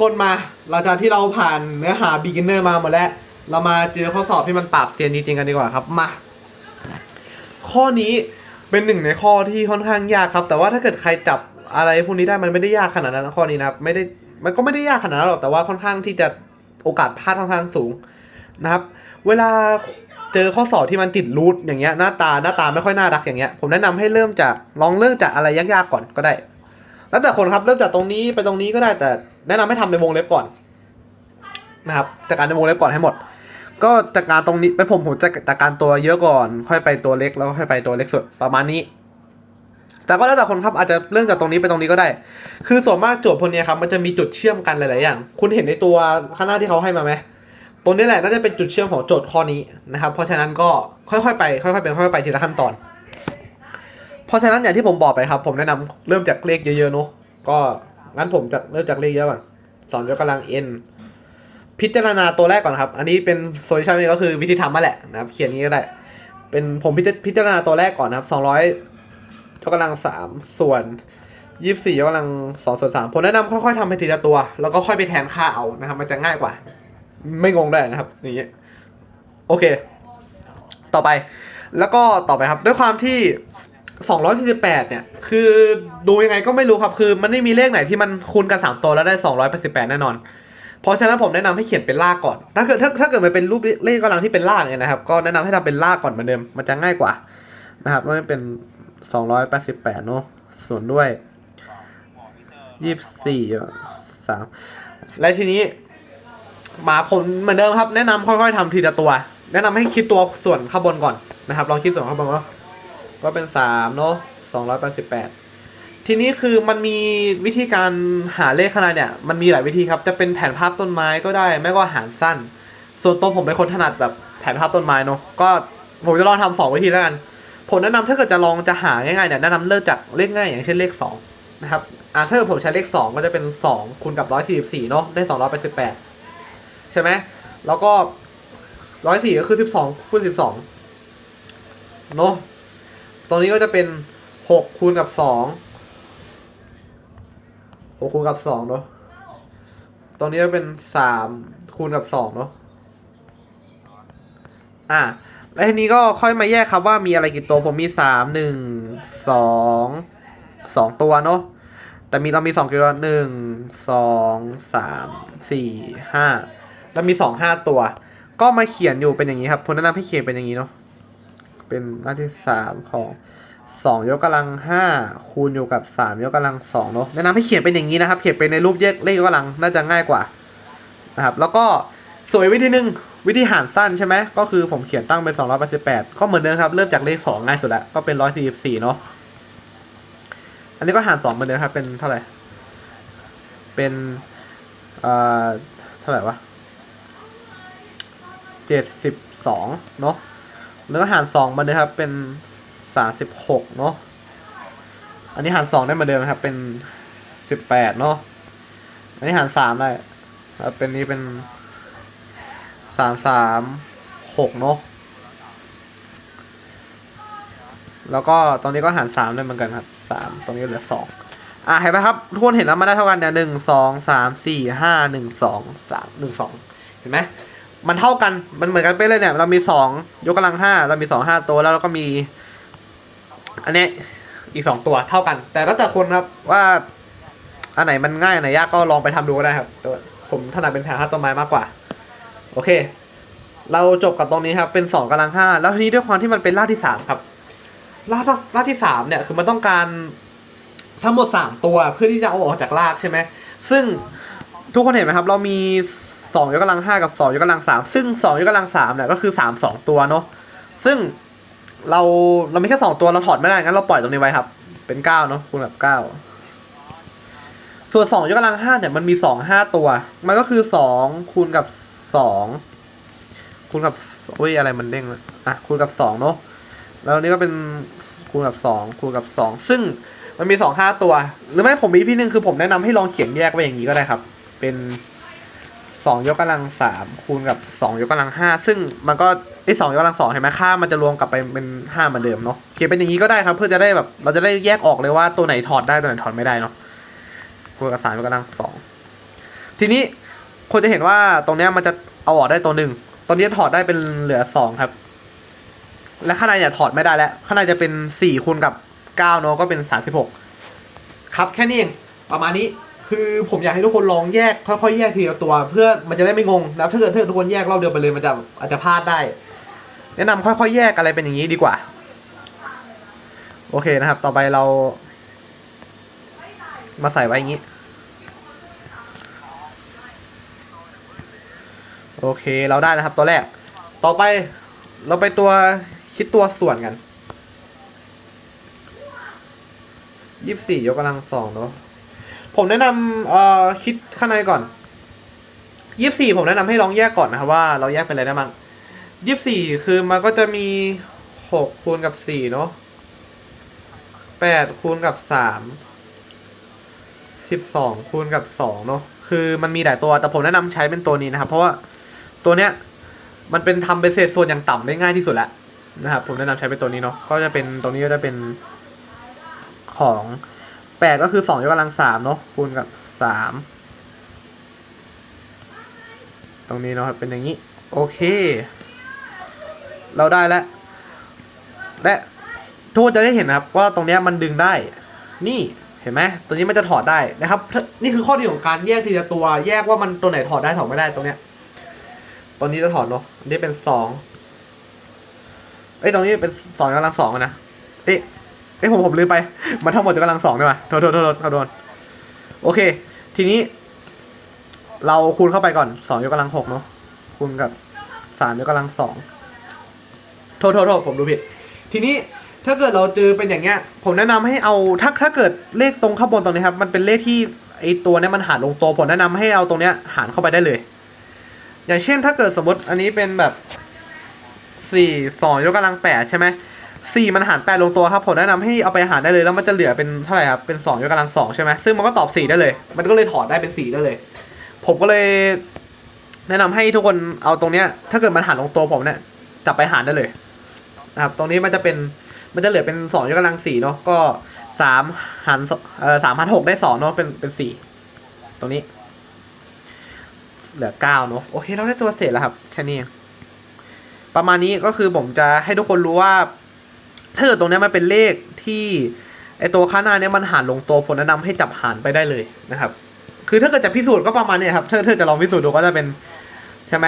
คนมาหลังจากที่เราผ่านเนื้อหา beginner มาหมดแล้ว เรามาเจอข้อสอบที่มันปราบเซียนจริงๆกันดีกว่าครับมา ข้อนี้เป็นหนึ่งในข้อที่ค่อนข้างยากครับ แต่ว่าถ้าเกิดใครจับอะไรพวกนี้ได้มันไม่ได้ยากขนาดนั้นข้อนี้นะครับไม่ได้มันก็ไม่ได้ยากขนาดนั้นหรอกแต่ว่าค่อนข้างที่จะโอกาสพลาดค่อนข้างสูงนะครับ เวลาเจอข้อสอบที่มันติดรูทอย่างเงี้ยหน้าตาหน้าตาไม่ค่อยน่ารักอย่างเงี้ยผมแนะนำให้เริ่มจากลองเริ่มจากอะไรยากๆก่อนก็ได้ แล้วแต่คนครับเริ่มจากตรงนี้ไปตรงนี้ก็ได้แต่ แนะนำให้ทำในวงเล็บก่อนนะครับจากการในวงเล็บก่อนให้หมด ก็จากการตรงนี้เป็นผมผมจะจากการตัวเยอะก่อน ค่อยไปตัวเล็กแล้วค่อยไปตัวเล็กสุดประมาณนี้ แต่ก็แล้วแต่คนครับอาจจะเริ่มจากตรงนี้ไปตรงนี้ก็ได้ คือส่วนมากโจทย์พวกนี้ครับมันจะมีจุดเชื่อมกันหลายๆอย่าง คุณเห็นในตัวข้างหน้าที่เขาให้มาไหมตรงนี้แหละน่าจะเป็นจุดเชื่อมของโจทย์ข้อนี้นะครับ เพราะฉะนั้นก็ค่อยๆไปค่อยๆเป็นค่อยๆไปทีละขั้นตอน เพราะฉะนั้นอย่างที่ผมบอกไปครับ ผมแนะนำเริ่มจากเลขเยอะๆเนาะก็ งั้นผมจะเริ่มจากเลขเยอะก่อนสองยกกำลัง n พิจารณาตัวแรกก่อนครับ อันนี้เป็นโซลูชันนี่ก็คือวิธีทำมาแหละนะครับ เขียนนี้ก็ได้ เป็นผมพิจพิจารณาตัวแรกก่อนนะครับสองร้อยยกกำลังสามส่วนยี่สิบสี่ยกกำลังสองส่วนสามผมแนะนำค่อยๆทำไปทีละตัว แล้วก็ค่อยไปแทนค่าเอานะครับ มันจะง่ายกว่า ไม่งงได้นะครับอย่างเงี้ยโอเค ต่อไป แล้วก็ต่อไปครับ ด้วยความที่ 248 เนี่ย คือดูยังไงก็ไม่รู้ครับ คือมันไม่มีเลขไหนที่มันคูณกัน 3 ตัวแล้วได้ 288 แน่นอน เพราะฉะนั้นผมแนะนำให้เขียนเป็นลากก่อน ถ้าเกิดถ้าถ้าเกิดมันเป็นรูปเลขกำลังที่เป็นลากเนี่ยนะครับ ก็แนะนำให้ทำเป็นลากก่อนเหมือนเดิม มันจะง่ายกว่านะครับมันเป็น 288 เนอะส่วนด้วย 24 3 และทีนี้มาผมเหมือนเดิมครับ แนะนำค่อยๆทำทีละตัว แนะนำให้คิดตัวส่วนข้างบนก่อนนะครับ ลองคิดส่วนข้างบนว่า ก็เป็นสามเนาะสองร้อยแปดสิบแปดทีนี้คือมันมีวิธีการหาเลขขนาดเนี่ย มันมีหลายวิธีครับ จะเป็นแผนภาพต้นไม้ก็ได้ ไม่ก็หารสั้น ส่วนตัวผมเป็นคนถนัดแบบแผนภาพต้นไม้เนาะ ก็ผมจะลองทำสองวิธีแล้วกัน ผมแนะนำถ้าเกิดจะลองจะหาง่ายๆเนี่ยแนะนำเริ่มจากเลขง่ายอย่างเช่นเลขสองนะครับอ่าถ้าเกิดผมใช้เลขสองก็จะเป็นสองคูณกับร้อยสี่สิบสี่เนาะ ได้สองร้อยแปดสิบแปดใช่ไหม แล้วก็ร้อยสี่ก็คือสิบสองคูณสิบสองเนาะ ตรงนี้ก็จะเป็นหกคูณกับสองหกคูณกับสองเนาะตรงนี้ก็เป็นสามคูณกับสองเนาะอะแล้วทีนี้ก็ค่อยมาแยกครับว่ามีอะไรกี่ตัวผมมีสามหนึ่งสองสองตัวเนาะแต่มีเรามีสองกี่ตัวหนึ่งสองสามสี่ห้าแล้วมีสองห้าตัว ก็มาเขียนอยู่เป็นอย่างนี้ครับผมแนะนำให้เขียนเป็นอย่างนี้เนาะ เป็นหน้าที่สามของสองยกกำลังห้าคูณอยู่กับสามยกกำลังสองเนาะแนะนำให้เขียนเป็นอย่างนี้นะครับ เขียนเป็นในรูปแยกเลขยกกำลังน่าจะง่ายกว่านะครับ แล้วก็สวยวิธีหนึ่งวิธีหารสั้นใช่ไหมก็คือผมเขียนตั้งเป็นสองร้อยแปดสิบแปดก็เหมือนเดิมครับ เริ่มจากเลขสองง่ายสุดแล้วก็เป็นร้อยสี่สิบสี่เนาะอันนี้ก็หารสองเหมือนเดิมครับ เป็นเท่าไหร่ เป็นเอ่อเท่าไหร่วะเจ็ดสิบสองเนาะ แล้วก็หารสองมาเลยครับเป็นสามสิบหกเนาะอันนี้หารสองได้มาเดิมครับเป็นสิบแปดเนาะอันนี้หารสามได้ครับเป็นนี้เป็นสามสามหกเนาะแล้วก็ตรงนี้ก็หารสามได้เหมือนกันครับสามตรงนี้เหลือสองอะเห็นไหมครับทุกคนเห็นแล้วมาได้เท่ากันเนี่ยหนึ่งสองสามสี่ห้าหนึ่งสองสามหนึ่งสองเห็นไหม มันเท่ากัน มันเหมือนกันไปเลยเนี่ย เรามีสองยกกำลังห้า เรามีสองห้าตัวแล้วเราก็มี อันนี้อีกสองตัวเท่ากัน แต่แล้วแต่คนครับว่าอันไหนมันง่ายอันไหนยากก็ลองไปทำดูก็ได้ครับต่ว่าผมถนัดเป็นแผนห้าต้นไม้มากกว่า โอเค เราจบกับตรงนี้ครับ เป็นสองกำลังห้าแล้วทีนี้ด้วยความที่มันเป็นรากที่สามครับรากรากที่สามเนี่ยคือมันต้องการทั้งหมดสามตัวเพื่อที่จะเอาออกจากรากใช่ไหมซึ่งทุกคนเห็นไหมครับ เรามี สองยกกำลังห้ากับสองยกกำลังสามซึ่งสองยกกำลังสามเนี่ยก็คือสามสองตัวเนาะซึ่งเราเราไมีแค่สองตัวเราถอดไม่ได้งั้นเราปล่อยตรงนี้ไว้ครับ เป็นเก้าเนาะคูณกับเก้าส่วนสองยกกำลังห้าเนี่ยมันมีสองห้าตัว มันก็คือสองคูณกับสองคูณกับอุ้ยอะไรมันเด้งเลยอะคูณกับสองเนาะแล้วนี้ก็เป็นคูณกับสองคูณกับสองซึ่งมันมีสองห้าตัว หรือไม่ผมมีพี่หนึ่งคือผมแนะนำให้ลองเขียนแยกไว้อย่างนี้ก็ได้ครับ เป็น สองยกกำลังสามคูณกับสองยกกำลังห้าซึ่งมันก็ไอสองยกกำลังสองเห็นไหมค่ามันจะรวมกลับไปเป็นห้าเหมือนเดิมเนาะเขียนเป็นอย่างนี้ก็ได้ครับ เพื่อจะได้แบบเราจะได้แยกออกเลยว่าตัวไหนถอดได้ตัวไหนถอดไม่ได้เนาะคูณกับสามยกกำลังสองทีนี้คนจะเห็นว่าตรงเนี้ยมันจะเอาออกได้ตัวหนึ่งตอนนี้ถอดได้เป็นเหลือสองครับ และข้างในเนี่ยถอดไม่ได้แล้วข้างในจะเป็นสี่คูณกับเก้าเนาะก็เป็นสามสิบหกครับแค่นี้เองประมาณนี้ คือผมอยากให้ทุกคนลองแยกค่อยๆแยกทีละตัว เพื่อมันจะได้ไม่งงแล้วถ้าเกิดถ้าเกิดทุกคนแยกรอบเดียวไปเลยมันจะอาจจะพลาดได้ แนะนำค่อยๆแยกอะไรเป็นอย่างนี้ดีกว่า โอเคนะครับ ต่อไปเรา มาใส่ไว้อย่างนี้ โอเคเราได้นะครับตัวแรก ต่อไปเราไปตัวคิดตัวส่วนกันยี่สิบสี่ยกกำลังสองเนาะ ผมแนะนำเอ่อคิดข้างในก่อนยี่สี่ผมแนะนำให้ลองแยกก่อนนะครับว่าเราแยกเป็นอะไรได้บ้างยี่สี่คือมันก็จะมีหกคูณกับสี่เนาะแปดคูณกับสามสิบสองคูณกับสองเนาะคือมันมีหลายตัวแต่ผมแนะนำใช้เป็นตัวนี้นะครับ เพราะว่าตัวเนี้ยมันเป็นทำเป็นเศษส่วนอย่างต่ำได้ง่ายที่สุดแล้วนะครับผมแนะนำใช้เป็นตัวนี้เนาะก็จะเป็นตรงนี้ก็จะเป็นของ แปดก็คือสองยกกำลังสามเนาะคูณกับสามตรงนี้เนาะครับเป็นอย่างนี้ โอเค เราได้แล้ว และทุกคนจะได้เห็นนะครับ ว่าตรงเนี้ยมันดึงได้ นี่เห็นไหมตัวนี้มันจะถอดได้นะครับ นี่คือข้อดีของการแยกทีละตัว แยกว่ามันตัวไหนถอดได้ถอดไม่ได้ตรงเนี้ยตอนนี้จะถอดเนาะอันนี้เป็นสองเอ้ยตรงนี้เป็นสองกำลังสองนะเอ๊ะ เอ้ยผมผมลืมไป มันทั้งหมดจะกำลังสองด้วยว่ะโทษโทษโทษโทษโทษโอเค ทีนี้ เราคูณเข้าไปก่อนสองยกกำลังหกเนาะคูณกับสามยกกำลังสองโทษโทษโทษผมดูผิด ทีนี้ถ้าเกิดเราเจอเป็นอย่างเงี้ย ผมแนะนำให้เอาถ้าถ้าเกิดเลขตรงข้างบนตรงนี้ครับ มันเป็นเลขที่ไอตัวเนี้ยมันหารลงตัวผมแนะนำให้เอาตรงเนี้ยหารเข้าไปได้เลย อย่างเช่นถ้าเกิดสมมติอันนี้เป็นแบบสี่สองยกกำลังแปดใช่ไหม สี่มันหารแปดลงตัวครับผมแนะนำให้เอาไปหารได้เลยแล้วมันจะเหลือเป็นเท่าไหร่ครับเป็นสองยกกำลังสองใช่ไหมซึ่งมันก็ตอบสี่ได้เลย มันก็เลยถอดได้เป็นสี่ได้เลย ผมก็เลยแนะนำให้ทุกคนเอาตรงเนี้ย ถ้าเกิดมันหารลงตัวผมเนี่ยจับไปหารได้เลยนะครับตรงนี้มันจะเป็นมันจะเหลือเป็นสองยกกำลังสี่เนาะก็สามหารเอ่อสามพันหกได้สองเนาะเป็นเป็นสี่ตรงนี้ เหลือเก้าเนอะโอเคเราได้ตัวเศษแล้วครับแค่นี้ประมาณนี้ก็คือผมจะให้ทุกคนรู้ว่า ถ้าเกิดตรงนี้มันเป็นเลขที่ไอตัวข้างหน้าเนี้ยมันหารลงตัวผมแนะนำให้จับหารไปได้เลยนะครับ คือถ้าเกิดจะพิสูจน์ก็ประมาณนี้ครับถ้าถ้าจะลองพิสูจน์ดูก็จะเป็นใช่ไหม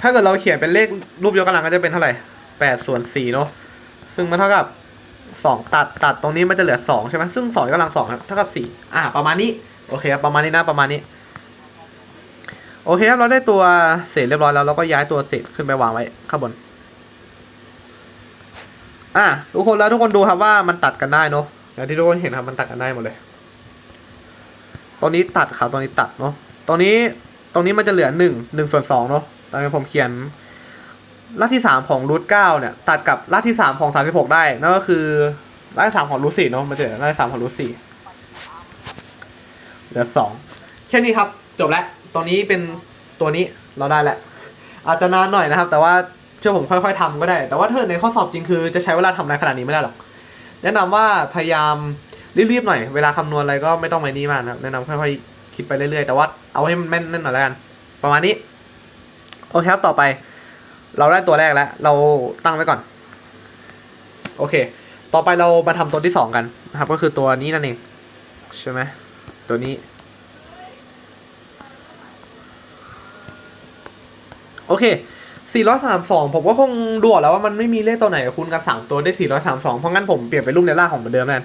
ถ้าเกิดเราเขียนเป็นเลขรูปยกกำลังก็จะเป็นเท่าไหร่แปดส่วนสี่เนาะซึ่งมันเท่ากับสองตัดตัดตรงนี้มันจะเหลือสองใช่ไหมซึ่งสองยกกำลังสองครับเท่ากับสี่อ่าประมาณนี้โอเคครับประมาณนี้นะประมาณนี้โอเคครับเราได้ตัวเศษเรียบร้อยแล้วเราก็ย้ายตัวเศษขึ้นไปวางไว้ข้างบน อะทุกคนแล้วทุกคนดูครับว่ามันตัดกันได้เนาะอย่างที่ทุกคนเห็นครับมันตัดกันได้หมดเลยตรงนี้ตัดครับตรงนี้ตัดเนาะตรงนี้ตรงนี้มันจะเหลือหนึ่งหนึ่งส่วนสองเนาะตอนนี้ผมเขียนรากที่สามของรูทเก้าเนี่ยตัดกับรากที่สามของสามสิบหกได้นั่นก็คือรากที่สามของรูทสี่เนาะมันจะเหลือรากที่สามของรูทสี่เหลือสองแค่นี้ครับจบแล้วตอนนี้เป็นตัวนี้เราได้แหละอาจจะนานหน่อยนะครับ แต่ว่า เชื่อผมค่อย ๆทำก็ได้ แต่ว่าถ้าในข้อสอบจริงคือจะใช้เวลาทำอะไรขนาดนี้ไม่ได้หรอก แนะนำว่าพยายามรีบๆหน่อย เวลาคำนวณอะไรก็ไม่ต้องไปนี่มากนะครับแนะนำค่อยๆคิดไปเรื่อยๆ แต่ว่าเอาให้มันแม่นๆหน่อยแล้วกัน ประมาณนี้โอเคครับต่อไป เราได้ตัวแรกแล้ว เราตั้งไว้ก่อน โอเค ต่อไปเรามาทำตัวที่สองกันนะครับ ก็คือตัวนี้นั่นเองใช่ไหมตัวนี้โอเค 432 ผมก็คงดูออกแล้วว่ามันไม่มีเลขตัวไหนคูณกัน 3 ตัวได้ 432 เพราะงั้นผมเปลี่ยนเป็นรูปในล่างของเหมือนเดิมแน่น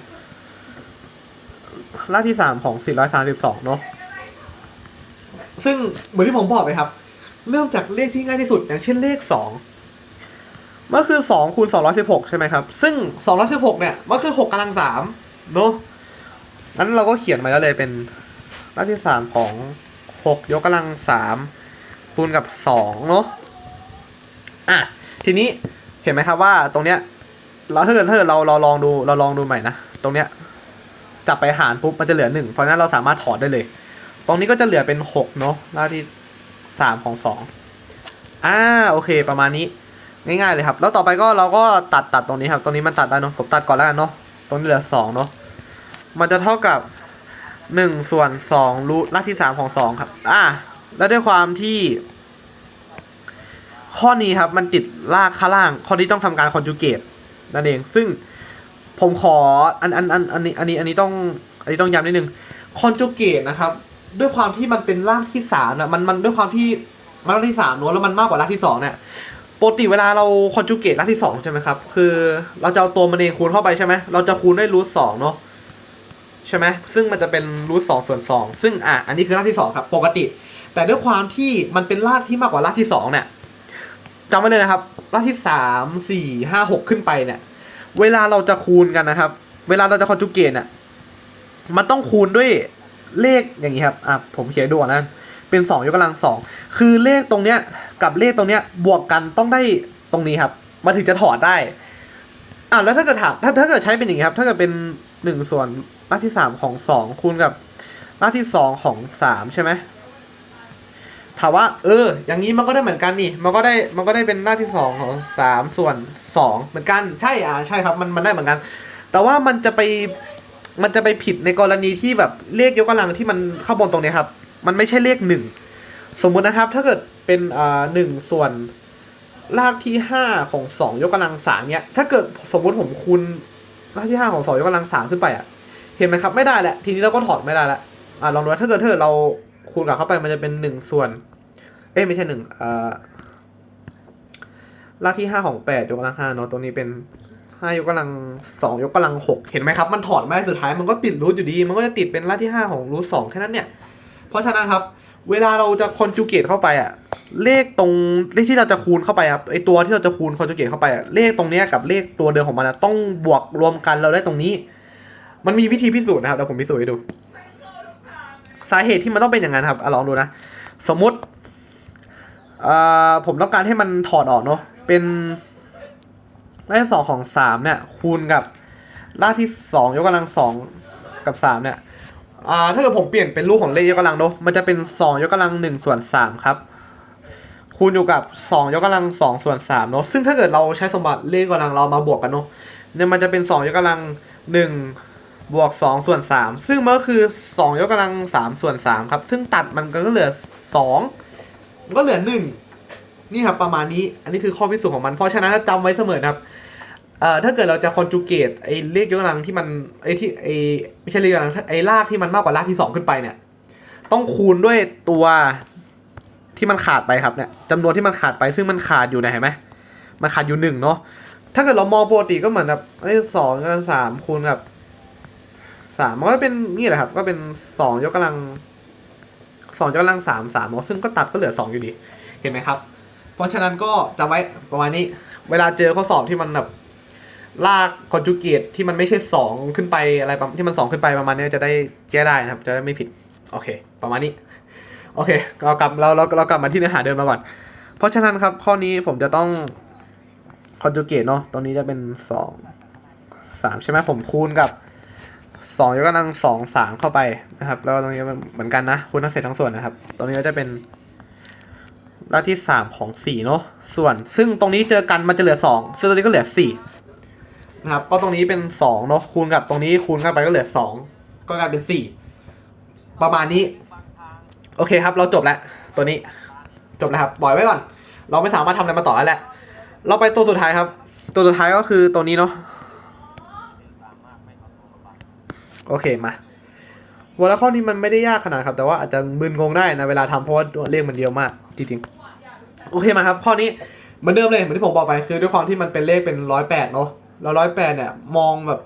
ล่างที่ 3 ของ 432 เนอะซึ่งเหมือนที่ผมบอกไปครับ เริ่มจากเลขที่ง่ายที่สุด อย่างเช่นเลข 2 มันคือ 2 คูณ 216 ใช่ไหมครับ ซึ่ง 216 เนี่ย มันคือ 6กำลัง3เนอะงั้นเราก็เขียนมาแล้วเลยเป็นล่างที่ 3 ของ 6 ยกกำลัง3คูณกับ 2 เนอะ อะทีนี้เห็นไหมครับว่าตรงเนี้ยเราถ้าเกิดถ้าเกิดเราเราลองดูเราลองดูใหม่นะตรงเนี้ยจับไปหารปุ๊บมันจะเหลือหนึ่งเพราะนั้นเราสามารถถอดได้เลย ตรงนี้ก็จะเหลือเป็นหกเนาะหน้าที่สามของสองอ่าโอเคประมาณนี้ง่ายๆเลยครับ แล้วต่อไปก็เราก็ตัดตัดตรงนี้ครับ ตรงนี้มันตัดได้เนาะผมตัดก่อนแล้วกันเนาะตรงนี้เหลือสองเนาะมันจะเท่ากับหนึ่งส่วนสองรูทรากที่สามของสองครับ อ่าแล้วด้วยความที่ ข้อนี้ครับมันติดรากข้างล่าง ข้อนี้ต้องทำการคอนจูเกตนั่นเอง ซึ่งผมขออันอันอันอันนี้อันนี้อันนี้ต้องอันนี้ต้องย้ำนิดนึงคอนจูเกตนะครับ ด้วยความที่มันเป็นรากที่สามนะมันมันด้วยความที่มันรากที่สามเนอะแล้วมันมากกว่ารากที่สองเนี่ยปกติเวลาเราคอนจูเกตรากที่สองใช่ไหมครับ คือเราจะเอาตัวมันเองคูณเข้าไปใช่ไหมเราจะคูณด้วยรูทสองเนาะใช่ไหมซึ่งมันจะเป็นรูทสองส่วนสองซึ่งอะอันนี้คือรากที่สองครับ ปกติ แต่ด้วยความที่มันเป็นรากที่มากกว่ารากที่สองเนี่ย จำไว้เลยนะครับรากที่สามสี่ห้าหกขึ้นไปเนี่ย เวลาเราจะคูณกันนะครับ เวลาเราจะคอนจูเกตเนี่ยมันต้องคูณด้วยเลขอย่างนี้ครับอะผมเขียนดูก่นนะเป็นสองยกกำลังสองคือเลขตรงเนี้ยกับเลขตรงเนี้ยบวกกันต้องได้ตรงนี้ครับมาถึงจะถอดได้อะแล้วถ้าเกิดถามถ้าถ้าเกิดใช้เป็นอย่างนี้ครับ ถ้าเกิดเป็นหนึ่งส่วนรากที่สามของสองคูณกับรากที่สองของสามใช่ไหม ถามว่า เออ อย่างนี้มันก็ได้เหมือนกันนี่ มันก็ได้มันก็ได้เป็นราที่สองของสามส่วนสองเหมือนกันใช่อะใช่ครับมันมันได้เหมือนกัน แต่ว่ามันจะไปมันจะไปผิดในกรณีที่แบบเลขยกกำลังที่มันเข้าบนตรงนี้ครับ มันไม่ใช่เลขหนึ่งสมมุตินะครับ ถ้าเกิดเป็นอ่าหนึ่งส่วนรากที่ห้าของสองยกกำลังสามเนี้ยถ้าเกิดสมมุติผมคูณรากที่ห้าของสองยกกำลังสามขึ้นไปอะเห็นไหมครับไม่ได้แหละทีนี้เราก็ถอดไม่ได้ละอ่าลองดูถ้าเกิดถ้าเกิดเรา คูณกับเข้าไปมันจะเป็นหนึ่งส่วน เอ้ยไม่ใช่หนึ่งอ่ารากที่ห้าของแปดยกกำลังห้าเนาะตรงนี้เป็นห้ายกกำลังสองยกกำลังหกเห็นไหมครับ มันถอดไม่ได้สุดท้ายมันก็ติดรูทอยู่ดี มันก็จะติดเป็นรากที่ห้าของรูทสองแค่นั้นเนี่ย เพราะฉะนั้นครับ เวลาเราจะคอนจูเกตเข้าไปอะเลขตรงเลขที่เราจะคูณเข้าไปครับไอตัวที่เราจะคูณคอนจูเกตเข้าไปอะเลขตรงเนี้ยกับเลขตัวเดิมของมันอะต้องบวกรวมกันเราได้ตรงนี้ มันมีวิธีพิสูจน์นะครับเดี๋ยวผมพิสูจน์ให้ดู สาเหตุที่มันต้องเป็นอย่างนั้นครับอลองดูนะ สมมุติผมต้องการให้มันถอดออกเนาะเป็นรากที่สองของสามเนี่ย คูณกับรากที่สองยกกำลังสองกับสามเนี่ยถ้าเกิดผมเปลี่ยนเป็นรูปของเลขยกกำลังเนาะมันจะเป็นสองยกกำลังหนึ่งส่วนสามครับ คูณอยู่กับสองยกกำลังสองส่วนสามเนาะซึ่งถ้าเกิดเราใช้สมบัติเลขยกกำลังเรามาบวกกันเนาะเนี่ยมันจะเป็นสองยกกำลังหนึ่ง บวกสองส่วนสามซึ่งมันก็คือสองยกกำลังสามส่วนสามครับ ซึ่งตัดมันก็เหลือสองมันก็เหลือหนึ่งนี่ครับประมาณนี้ อันนี้คือข้อพิสูจน์ของมัน เพราะฉะนั้นจำไว้เสมอครับเอ่อถ้าเกิดเราจะคอนจูเกตไอ้เลขยกกำลังที่มันไอ้ที่ไอ้ไม่ใช่เลขยกกำลังไอ้รากที่มันมากกว่ารากที่สองขึ้นไปเนี่ย ต้องคูณด้วยตัวที่มันขาดไปครับเนี่ยจำนวนที่มันขาดไปซึ่งมันขาดอยู่นะเห็นไหมมันขาดอยู่หนึ่งเนาะถ้าเกิดเรามองปกติก็เหมือนแบบสองยกกำลังสามคูณกับ สามมันก็เป็นนี่แหละครับ ก็เป็นสองยกกำลังสองยกกำลังสามสามซึ่งก็ตัดก็เหลือสองอยู่ดี เห็นไหมครับ เพราะฉะนั้นก็จำไว้ประมาณนี้ เวลาเจอข้อสอบที่มันแบบลากคอนจูเกตที่มันไม่ใช่สองขึ้นไปอะไรที่มันสองขึ้นไปประมาณนี้จะได้แก้ได้นะครับ จะได้ไม่ผิด โอเค ประมาณนี้ โอเค เรากลับเราเราเรากลับมาที่เนื้อหาเดิมมาก่อน เพราะฉะนั้นครับ ข้อนี้ผมจะต้องคอนจูเกตเนาะตรงนี้จะเป็นสองสามใช่ไหมผมคูณกับ สองยกกำลังสองสามเข้าไปนะครับ แล้วตรงนี้เหมือนกันนะคูณทั้งเศษทั้งส่วนนะครับ ตรงนี้ก็จะเป็นรากที่สามของสี่เนาะส่วน ซึ่งตรงนี้เจอกันมันจะเหลือสองซึ่งตรงนี้ก็เหลือสี่นะครับก็ตรงนี้เป็นสองเนาะคูณกับตรงนี้คูณเข้าไปก็เหลือสองก็กลายเป็นสี่ประมาณนี้ โอเคครับ เราจบแล้วตัวนี้จบแล้วครับปล่อยไว้ก่อน เราไม่สามารถทำอะไรมาต่อได้วแหล้วเราไปตัวสุดท้ายครับ ตัวสุดท้ายก็คือตัวนี้เนาะ โอเคมาวันละข้อนี้มันไม่ได้ยากขนาดครับ แต่ว่าอาจจะมึนงงได้นะเวลาทำเพราะว่าเลขมันเดียวมาก จริงๆ โอเคมาครับ ข้อนี้เหมือนเดิมเลยเหมือนที่ผมบอกไปคือด้วยความที่มันเป็นเลขเป็นร้อยแปดเนาะแล้วร้อยแปดเนี่ยมองแบบ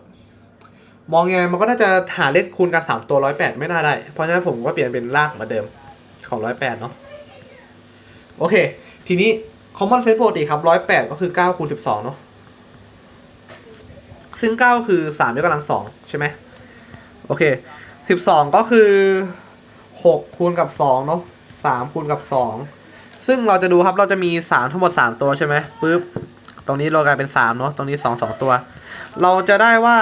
มองไงมันก็น่าจะหาเลขคูณกันสามตัวร้อยแปดไม่น่าได้ เพราะฉะนั้นผมก็เปลี่ยนเป็นรากเหมือนเดิมของร้อยแปดเนาะโอเค ทีนี้ common sense ปกติครับร้อยแปดก็คือเก้าคูณสิบสองเนาะซึ่งเก้าคือสามยกกำลังสองใช่ไหม โอเคสิบสองก็คือหกคูณกับสองเนาะสามคูณกับสองซึ่งเราจะดูครับเราจะมีสามทั้งหมดสามตัวใช่ไหมปึ๊บตรงนี้เรากลายเป็นสามเนาะตรงนี้สองสองตัว เราจะได้ว่า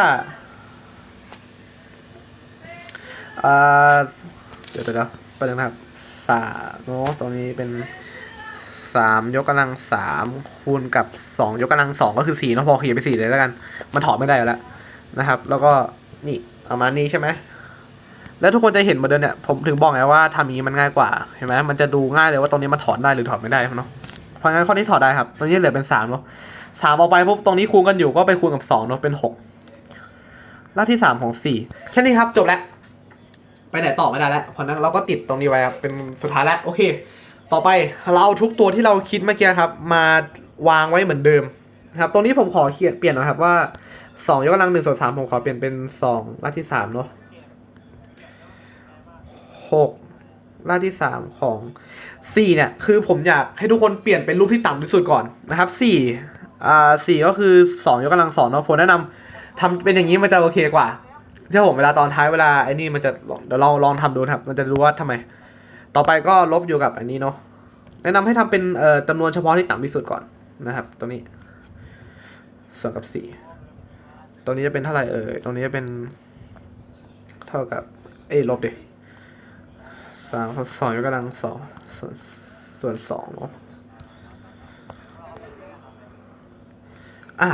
อ่าเดี๋ยวเดี๋ยวเดี๋ยวไปเลยนะครับสามเนาะตรงนี้เป็นสามยกกำลังสามคูณกับสองยกกำลังสองก็คือสี่เนาะพอเขียนไปสี่เลยแล้วกัน มันถอดไม่ได้แล้วนะครับ แล้วก็นี่ ประมาณนี้ใช่ไหมแล้วทุกคนจะเห็นมาเดิมเนี่ยผมถึงบอกไงว่าทำอย่างนี้มันง่ายกว่าเห็นไหมมันจะดูง่ายเลยว่าตรงนี้มันถอนได้หรือถอนไม่ได้เนาะเพราะงั้นข้อนี้ถอดได้ครับตรงนี้เหลือเป็นสามเนาะสามเอาไปปุ๊บตรงนี้คูณกันอยู่ก็ไปคูณกับสองเนาะเป็นหกรากที่สามของสี่แค่นี้ครับจบแล้วไปไหนต่อไม่ได้แล้วเพราะนั้นเราก็ติดตรงนี้ไว้ครับเป็นสุดท้ายแล้วโอเค ต่อไปเราเอาทุกตัวที่เราคิดเมื่อกี้ครับ มาวางไว้เหมือนเดิมนะครับ ตรงนี้ผมขอเขียนเปลี่ยนนะครับว่า สองยกกำลังหนึ่งส่วนสามผมขอเปลี่ยนเป็นสองรากที่สามเนาะหกรากที่สามของสี่เนี่ย คือผมอยากให้ทุกคนเปลี่ยนเป็นรูปที่ต่ำที่สุดก่อนนะครับสี่อ่าสี่ก็คือสองยกกำลังสองเนาะผมแนะนำทำเป็นอย่างนี้มันจะโอเคกว่าเชื่อผมเวลาตอนท้ายเวลาไอ้นี่มันจะเดี๋ยวเราลองทำดูนะครับ มันจะรู้ว่าทำไม ต่อไปก็ลบอยู่กับอันนี้เนาะแนะนำให้ทำเป็นเอ่อจำนวนเฉพาะที่ต่ำที่สุดก่อนนะครับตรงนี้ส่วนกับสี่ ตรงนี้จะเป็นเท่าไหร่เอ่ย ตรงนี้จะเป็น เท่ากับ เอ้ลบดิสามคูณสองยกกำลังสองส่วนสองเนาะอะ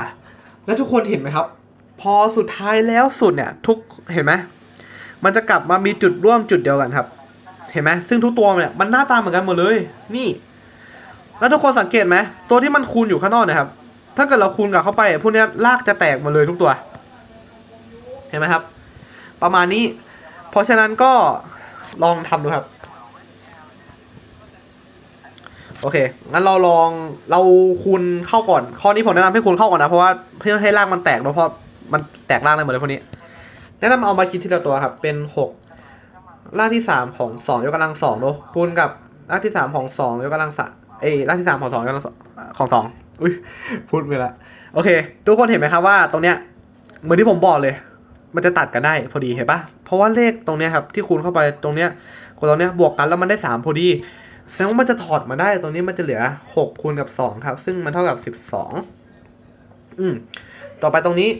แล้วทุกคนเห็นไหมครับ พอสุดท้ายแล้วสุดเนี่ย ทุกเห็นไหมมันจะกลับมามีจุดร่วมจุดเดียวกันครับ เห็นไหมซึ่งทุกตัวเนี่ยมันหน้าตาเหมือนกันหมดเลย นี่ แล้วทุกคนสังเกตไหมตัวที่มันคูณอยู่ข้างนอกนะครับ ถ้าเกิดเราคูณกับเข้าไปพวกนี้ลากจะแตกหมดเลยทุกตัว เห็นไหมครับ ประมาณนี้ เพราะฉะนั้นก็ลองทำดูครับ โอเค งั้นเราลองเราคูณเข้าก่อน ข้อนี้ผมแนะนำให้คูณเข้าก่อนนะ เพราะว่าเพื่อให้รากมันแตกเนอะเพราะมันแตกรากได้หมดเลยพวกนี้ แนะนำเอามาคิดทีละตัวครับ เป็นหกรากที่สามของสองยกกำลังสองเนอะคูณกับรากที่สามของสองยกกำลังสามเอ้ยรากที่สามของสองยกกำลังของสอง อุ้ยพูดไปละโอเค ทุกคนเห็นไหมครับว่าตรงเนี้ยเหมือนที่ผมบอกเลย มันจะตัดกันได้พอดีเห็นปะเพราะว่าเลขตรงเนี้ยครับที่คูณเข้าไปตรงเนี้ยคนตรงเนี้ยบวกกันแล้วมันได้สามพอดีแสดงว่ามันจะถอดมาได้ตรงนี้มันจะเหลือหกคูณกับสองครับ ซึ่งมันเท่ากับสิบสองอืมต่อไปตรงนี้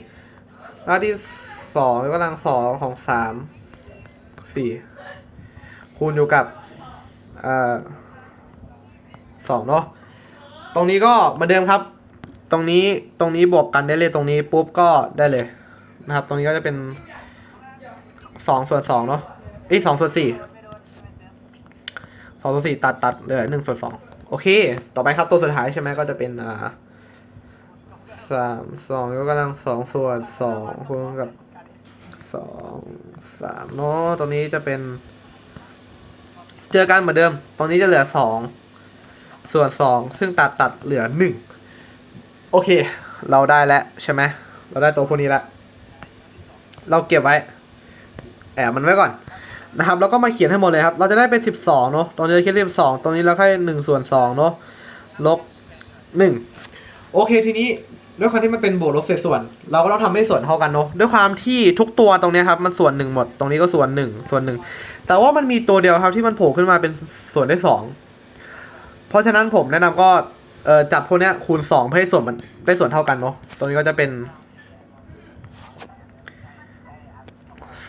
รากที่สองยกกำลังสองของสามสี่คูณอยู่กับสองเนาะ ตรงนี้ก็เหมือนเดิมครับ ตรงนี้ตรงนี้บวกกันได้เลยตรงนี้ปุ๊บก็ได้เลยนะครับ ตรงนี้ก็จะเป็นสองส่วนสองเนาะเอ้สองส่วนสี่สองส่วนสี่ตัดตัดเลือหนึ่งส่วนสองโอเค ต่อไปครับตัวสุดท้ายใช่ไหมก็จะเป็นอ่าสามสองยกกำลังสองส่วนสองคูณกับสองสามเนาะตรงนี้จะเป็น เจอกันเหมือนเดิม ตรงนี้จะเหลือสอง ส่วนสองซึ่งตัดตัดเหลือหนึ่งโอเค เราได้แล้วใช่ไหมเราได้ตัวพวกนี้แล้ว เราเก็บไว้ แอบมันไว้ก่อนนะครับ แล้วก็มาเขียนให้หมดเลยครับ เราจะได้เป็นสิบสองเนาะตรงนี้เราแค่สิบสองตรงนี้เราแค่หนึ่งส่วนสองเนาะลบหนึ่งโอเคทีนี้ด้วยความที่มันเป็นบวกลบเศษส่วน เราก็ต้องทำให้ส่วนเท่ากันเนาะด้วยความที่ทุกตัวตรงนี้ครับมันส่วนหนึ่งหมด ตรงนี้ก็ส่วนหนึ่งส่วนหนึ่งแต่ว่ามันมีตัวเดียวครับที่มันโผล่ขึ้นมาเป็นส่วนได้สอง เพราะฉะนั้นผมแนะนำก็เอ่อจับพวกเนี้ยคูณสองเพื่อให้ส่วนมันได้ส่วนเท่ากันเนาะตรงนี้ก็จะเป็น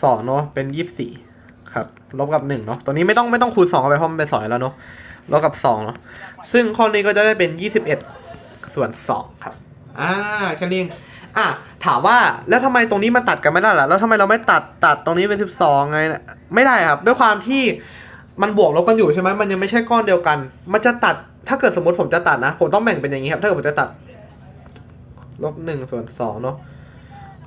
สองเนาะเป็นยี่สิบสี่ครับลบกับหนึ่งเนาะตัวนี้ไม่ต้องไม่ต้องคูณสองเข้าไปเพราะมันเป็นสองอยู่แล้วเนาะลบกับสองเนาะซึ่งข้อนี้ก็จะได้เป็นยี่สิบเอ็ดส่วนสองครับอ่าแค่นี้เองอะถามว่าแล้วทำไมตรงนี้มันตัดกันไม่ได้ล่ะแล้วทำไมเราไม่ตัดตัดตรงนี้เป็นสิบสองไงนะไม่ได้ครับ ด้วยความที่ มันบวกลบกันอยู่ใช่ไหมมันยังไม่ใช่ก้อนเดียวกัน มันจะตัด ถ้าเกิดสมมติผมจะตัดนะ ผมต้องแบ่งเป็นอย่างนี้ครับ ถ้าเกิดผมจะตัด ลบหนึ่งส่วนสองเนาะ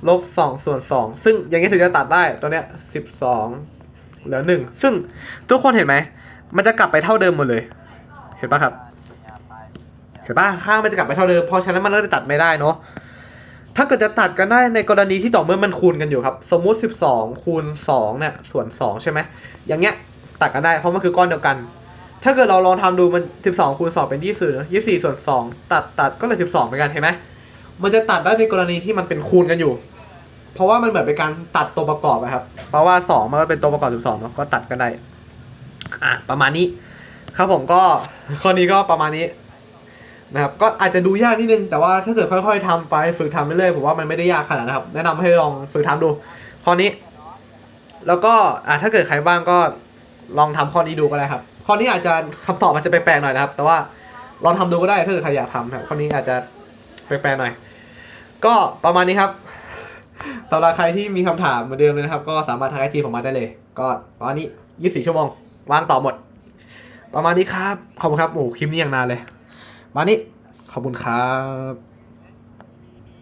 ลบสองส่วนสอง ซึ่งอย่างนี้ถึงจะตัดได้ ตัวเนี้ยสิบสองเหลือหนึ่ง ซึ่งทุกคนเห็นไหม มันจะกลับไปเท่าเดิมหมดเลย เห็นปะครับ เห็นปะข้างมันจะกลับไปเท่าเดิม เพราะฉะนั้นมันก็จะตัดไม่ได้เนาะ ถ้าเกิดจะตัดกันได้ในกรณีที่ต่อเมื่อมันคูณกันอยู่ครับ สมมุติ 12คูณ2เนี่ยส่วน2ใช่ไหมอย่างเงี้ย ตัดกันได้ เพราะมันคือก้อนเดียวกัน ถ้าเกิดเราลองทำดูมัน 12คูณ2เป็น24เนอะ24ส่วน2ตัดตัดก็เลย12เหมือนกันเห็นไหมมันจะตัดได้ในกรณีที่มันเป็นคูณกันอยู่ เพราะว่ามันเหมือนเป็นการตัดตัวประกอบอะครับ เพราะว่า 2 มันก็เป็นตัวประกอบ 12เนาะก็ตัดกันได้อะประมาณนี้ ครับผมก็ข้อนี้ก็ประมาณนี้นะครับก็อาจจะดูยากนิดนึงแต่ว่าถ้าเกิดค่อย ๆทำไปฝึกทำไปเรื่อยผมว่ามันไม่ได้ยากขนาดนะครับ แนะนำให้ลองฝึกทำดูข้อนี้ แล้วก็อ่าถ้าเกิดใครบ้างก็ ลองทำข้อนี้ดูก็ได้ครับ ข้อนี้อาจจะคำตอบอาจจะแปลกๆหน่อยนะครับ แต่ว่าลองทำดูก็ได้ถ้าเกิดใครอยากทำครับ ข้อนี้อาจจะแปลกๆหน่อย ก็ประมาณนี้ครับสำหรับใครที่มีคำถามเหมือนเดิมเลยนะครับ ก็สามารถทักไอจีผมมาได้เลย ก็ประมาณนี้ยี่สิบชั่วโมงวางต่อหมด ประมาณนี้ครับ ขอบคุณครับ โอ้คลิปนี้อย่างนานเลย มานี้ขอบคุณครับ